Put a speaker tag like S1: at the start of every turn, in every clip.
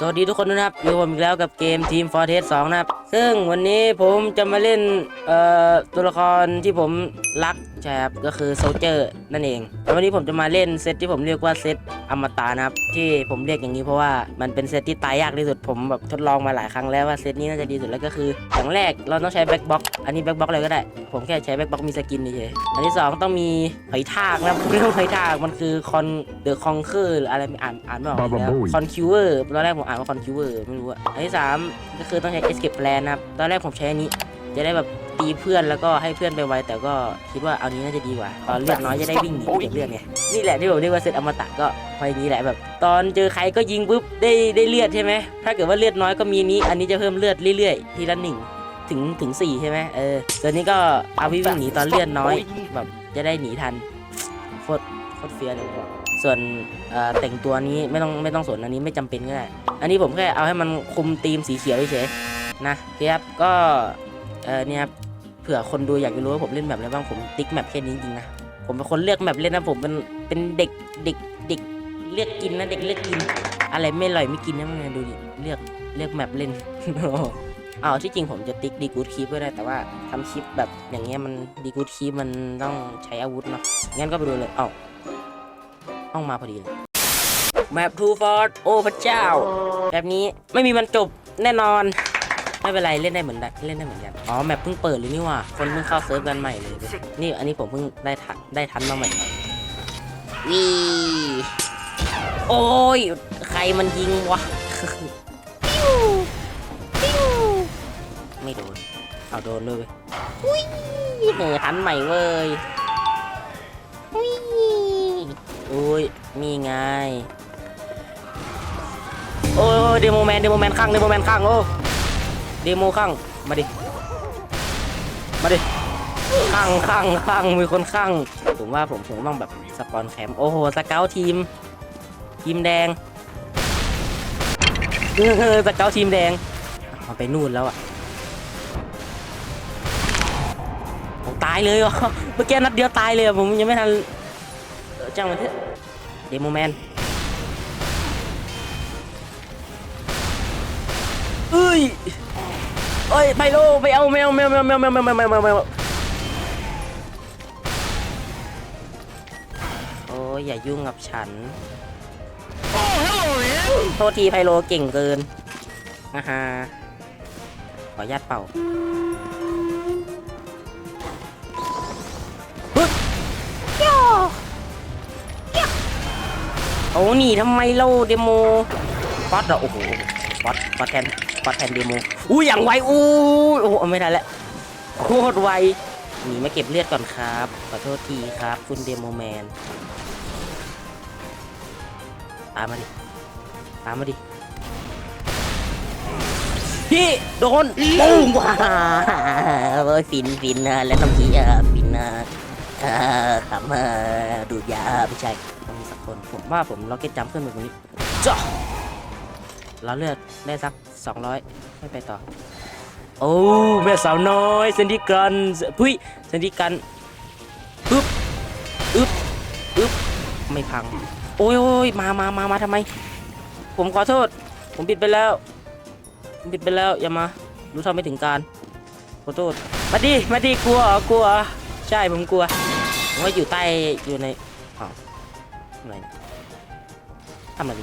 S1: สวัสดีทุกคนด้วยนะครับอยู่ผมอีกแล้วกับเกมทีม Fortress 2 นะครับ ซึ่งวันนี้ผมจะมาเล่น เอ่อ ตัวละครที่ผมรักใช่ครับ ก็คือโซเจอร์นั่นเองแล้ววันนี้ผมจะมาเล่นเซตที่ผมเรียกว่าเซตอมตะนะครับ ที่ผมเรียกอย่างนี้เพราะว่ามันเป็นเซตที่ตายยากที่สุดผมแบบทดลองมาหลายครั้งแล้วว่าเซตนี้น่าจะดีสุดแล้วก็คืออย่างแรกเราต้องใช้แบ็คบ็อกอันนี้แบ็คบ็อกอะไรก็ได้ ผมแค่ใช้แบ็คบ็อกมีสกินเฉยๆอันที่สองต้องมีหอยทากนะครับเรื่องหอยทากมันคือคอนเดอะคอนเคอร์หรืออะไรไม่อ่านอ่านไม่ออกอีกแล้ว
S2: Baba Boy
S1: คอนคิวเวอร์ตอนแรกผมอ่านว่าคอนคิวเวอร์ไม่รู้อะอันที่สามก็คือต้องใช้ escape plan นะครับตอนแรกผมใช้อันนี้จะได้แบบ ตีเพื่อนแล้วก็ให้เพื่อนไปไวแต่ก็คิดว่าเอานี้น่าจะดีกว่า ตอนเลือดน้อยจะได้วิ่งหนีเก็บเลือดไงนี่แหละที่ผมเรียกว่าเซตอมตะก็พออย่างนี้แหละแบบ ตอนเจอใครก็ยิงปุ๊บได้ได้เลือดใช่ไหมถ้าเกิดว่าเลือดน้อยก็มีนี้อันนี้จะเพิ่มเลือดเรื่อยๆทีละหนึ่งถึงถึงสี่ใช่ไหมเออส่วนนี้ก็เอาวิ่งวิ่งหนีตอนเลือดน้อยแบบจะได้หนีทันโคตรโคตรเฟียเลยผมบอกส่วนเอ่อแต่งตัวนี้ไม่ต้องไม่ต้องสนอันนี้ไม่จำเป็นก็ได้ อันนี้ผมแค่เอาให้มันคุมธีมสีเขียวเฉยๆนะ ครับก็ เออเนี่ยครับเผื่อคนดูอยากจะรู้ว่าผมเล่นแบบอะไรบ้างผมติ๊กแมปแค่นี้จริงๆนะผมเป็นคนเลือกแมปเล่นนะผมเป็นเป็นเด็กเด็กเด็กเลือกกินนะเด็กเลือกกิน อะไรไม่อร่อยไม่กินนะมึงดูดิเลือกเลือกแมปเล่นเอาที่จริงผมจะติ๊กดีกูดคีปก็ได้แต่ว่าทำคลิปแบบอย่างเงี้ยมันดีกูดคีปมันต้องใช้อาวุธเนาะงั้นก็ไปดูเลยเอ้าต้องมาพอดีเลยแมปทูฟอร์ดโอ้พระเจ้า แบบนี้ไม่มีมันจบแน่นอน ไม่เป็นไรเล่นได้เหมือนได้เล่นได้เหมือนกันอ๋อแมปเพิ่งเปิดเลยนี่ว่าคนเพิ่งเข้าเซิร์ฟกันใหม่เลยนี่อันนี้ผมเพิ่งได้ทันได้ทันมาใหม่วีโอ้ยใครมันยิงวะติวติวไม่โดนเอาโดนด้วยเว้ยอุ้ยเหนือทันใหม่เว้ยอุ้ยอุ้ยนี่ไงโอ้ยเดโมแมนเดโมแมนข้างเดโมแมนข้างโอ้ เดโมข้างมาดิ มาดิ ข้างข้างข้างมีคนข้าง ผมว่าผมผมต้องแบบสปอนแคมป์โอ้โหสเกลทีม ทีมแดงเออสเกลทีมแดงมันไปนู่นแล้วอะผมตายเลยเหรอเมื่อกี้นัดเดียวตายเลยผมยังไม่ทันจ้างมันเถอะเดโมแมน เอ้ยเอ้ยไปโลไปเอาแมวแมวแมวแมวแมวแมวแมวแมวแมวแมวโอ้ยอย่ายุ่งกับฉัน โทษทีไพโลเก่งเกินนะฮะขออนุญาตเป่าฮึบย่อย้อโอ้หนีทำไมเล่าเดโมป๊อตเหรอโอ้โหป๊อตป๊อตแทน ป๊อตแทนเดโมอู้อย่างไวอู้โอ้โหไม่ทันแล้วโคตรไวหนีมาเก็บเลือดก่อนครับขอโทษทีครับ คุณเดโมแมนตามมาดิตามมาดิพี่โดนปุ้งว้าเอ้ยฟินฟินนะแล้วต้องขี้อะฟินนะเออขำเออดูดยาไม่ใช่ต้องมีสักคนผมว่าผมล็อกเก็ตจัมป์ขึ้นไปตรงนี้จ้ะเราเลือกได้สัก 200ให้ไปต่อ โอ้แม่สาวน้อยเซนดิกันพุ้ยเซนดิกันอึ๊บอึ๊บอึ๊บไม่พัง โอ้ยโอ้ยมามามามาทำไม ผมขอโทษ ผมผิดไปแล้ว ผมผิดไปแล้ว อย่ามา รู้เท่าไม่ถึงการ ขอโทษ มาดิ มาดิ กลัวกลัว ใช่ ผมกลัว ผมว่าอยู่ใต้ อยู่ในอ้าวอะไรทำอะไร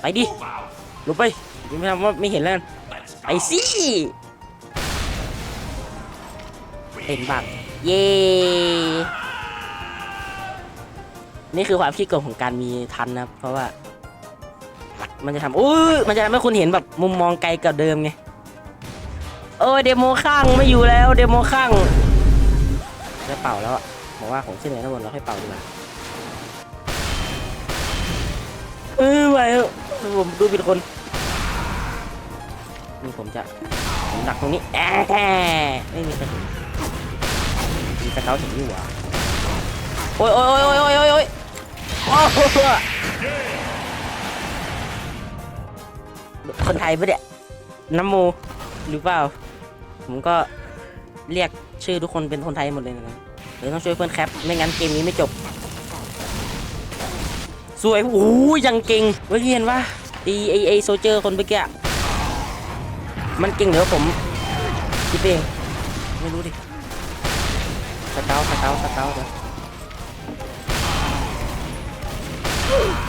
S1: ไปดิ ลบไปยังไม่ทำว่าไม่เห็นแล้วกันไปสิเห็นบ้างเย้นี่คือความขี้โกงของการมีทันนะครับเพราะว่า มันจะทำอุ้ยมันจะทำให้คุณเห็นแบบมุมมองไกลกว่าเดิมไงโอ้ยเดโมข้างไม่อยู่แล้วเดโมข้างจะเป่าแล้วอะบอกว่าผมขึ้นไปข้งบนแล้วค่อยเป่าดีกว่าเออไหว ผมดูผิดคนนี่ผมจะผมดักตรงนี้แอะไม่มีใครเห็นมีสเกาต์เห็นอยู่หว่าโอ้ยโอ้ยโอ้ยโอ้ยโอ้ยโอ้ยโอ้โหคนไทยปะเนี่ยน้ำโมหรือเปล่า ผมก็เรียกชื่อทุกคนเป็นคนไทยหมดเลยนะเดี๋ยวต้องช่วยเพื่อนแคป ไม่งั้นเกมนี้ไม่จบ สวยโอ้ยยังเก่งเฮ้ยเห็นว่าไอไอไอโซเจอร์คนเมื่อกี้อะมันเก่งเหรือผมคิดเองไม่รู้ดิสเกลสเกลสเกลเดี๋ยว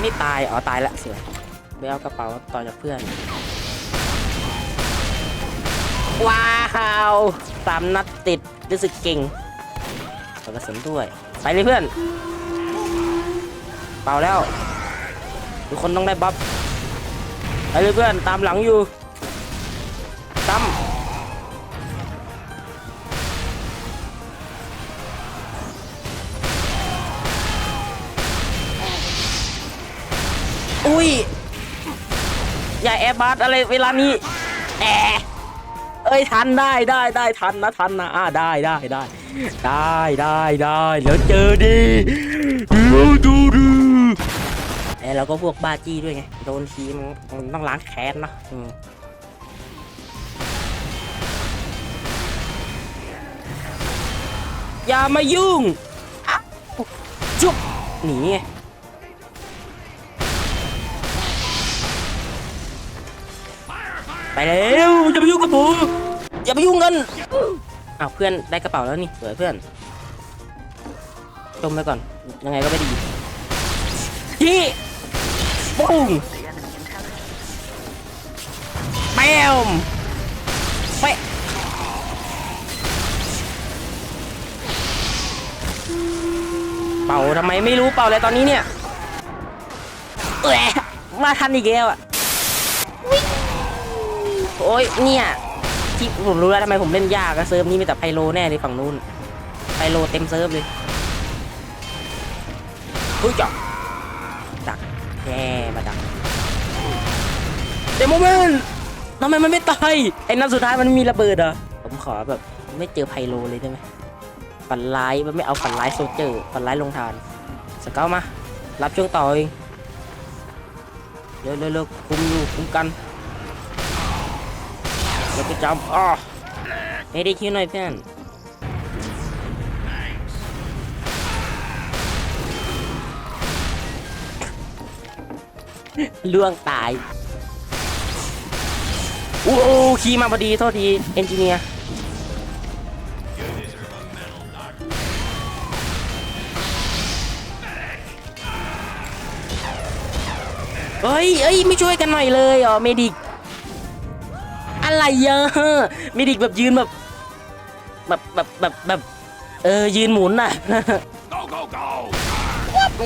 S1: ไม่ตายอ๋อตายละเสือไปเอากระเป๋าต่อจากเพื่อน ว้าวสามนัดติดรู้สึกเก่งกระสุนด้วย ไปเลยเพื่อน เปล่าแล้ว ทุกคนต้องได้บัฟไปเลยเพื่อนตามหลังอยู่ตั้มอุ้ย อย่าแอร์บัสอะไรเวลานี้แอเอ้ยทันได้ได้ได้ทันนะทันนะอ่าได้ได้ได้ได้ได้ได้แล้วเจอดีดูดูดู เราก็พวกบ้าจี้ด้วยไง โดนทีมมันต้องล้างแค้นเนาะอย่ามายุ่งจุบหนีไงไปแล้วอย่าไปยุ่งกับผมอย่าไปยุ่งกันอ้าวเพื่อนได้กระเป๋าแล้วนี่สวยเพื่อนจมไปก่อนยังไงก็ไม่ดียี่ ปุ้งแปมไปะเป่าทำไมไม่รู้เป่าอะไรตอนนี้เนี่ยเอะมาทันอีกแล้วอะโอ้ยเนี่ยที่ผมรู้แล้วทำไมผมเล่นยากอะเซิร์ฟนี้มีแต่ไพโลแน่เลยฝั่งนู้นไพโลเต็มเซิร์ฟเลยอุ้ยจับ แย่มาดักเดโมเมนต์ทำไมมันไม่ตายไอ้นัดสุดท้ายมันมีระเบิดเหรอะผมขอแบบไม่เจอไพโลเลยได้ไหมฝันร้ายมันไม่เอาฝันร้ายโซเจอร์ฝันร้ายลงทานสเกลมา รับช่วงต่อเองเร็วเร็วเร็วคุมอยู่คุมกันแล้วก็จำอ๋อไม่ได้คิวหน่อยเพื่อน ล่วงตายโอ้โหขี่มาพอดี โทษทีเอนจิเนียร์เฮ้ยเอ้ย ไม่ช่วยกันหน่อยเลยเหรอเมดิก อะไรเยอะมีดิกแบบยืนแบบ แบบแบบแบบแบบ เออ ยืนหมุนน่ะ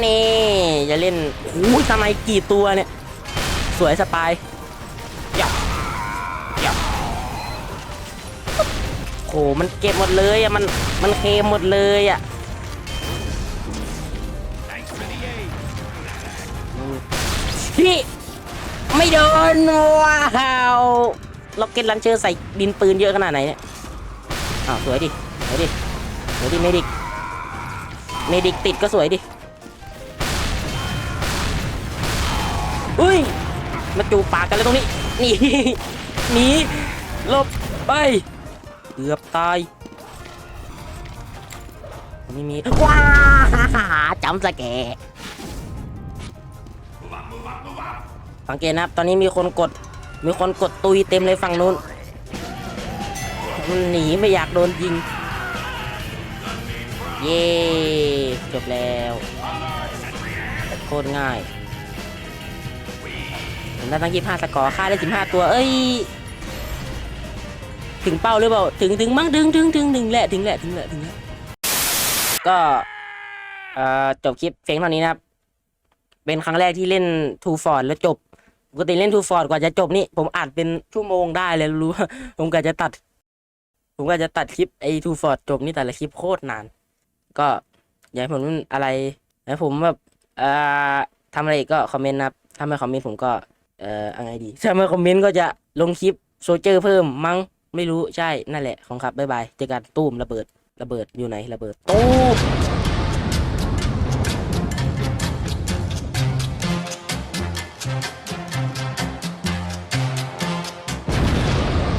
S1: นี่จะเล่นโอ้ยทำไมกี่ตัวเนี่ย สวยสปายยับยับโหมันเก็บหมดเลยอะมันมันเคมหมดเลยอะ
S2: Thanks for the aid.
S1: พี่ไม่โดนว้าวล็อกเก็ตลันเชอร์ใส่ดินปืนเยอะขนาดไหนเนี่ยอ้าวสวยดิสวยดิสวยดิเมดิกเมดิกติดก็สวยดิ อุ้ย มาจูปากกันเลยตรงนี้หนีหนีหลบไปเกือบตายไม่มีว้าจำสแกร์
S2: Move up, move up, move up.
S1: สังเกตนะครับ ตอนนี้มีคนกด มีคนกดตุยเต็มเลยฝั่งนู้นมันหนีไม่อยากโดนยิง เย้จบแล้ว โคตรง่าย ได้ตั้งยี่ห้าสกอร์ค่าได้สิบห้าตัว เอ้ย ถึงเป้าหรือเปล่า ถึงถึงมั้งถึงถึงถึงถึงแหละถึงแหละถึงแหละถึงแหละก็เอ่อจบคลิปเพียงเท่านี้นะครับ เป็นครั้งแรกที่เล่นทูฟอร์ดแล้วจบปกติเล่นทูฟอร์ดกว่าจะจบนี่ผมอัดเป็นชั่วโมงได้เลยรู้ ผมก็จะตัด ผมก็จะตัดคลิปไอ้ทูฟอร์ดจบนี่แต่ละคลิปโคตรนาน ก็อยากให้ผมอะไรอยากให้ผมแบบเอ่อทำอะไรอีกก็คอมเมนต์นะครับถ้าไม่คอมเมนต์ผมก็ เอ่ออะไรดีถ้าม่คอมเมนต์ก็จะลงคลิปโซเจอร์เพิ่มมั้งไม่รู้ใช่นั่นแหละของครับบ๊ายบายเจอกันตูมระเบิดระเบิดอยู่ไหนระเบิดตูม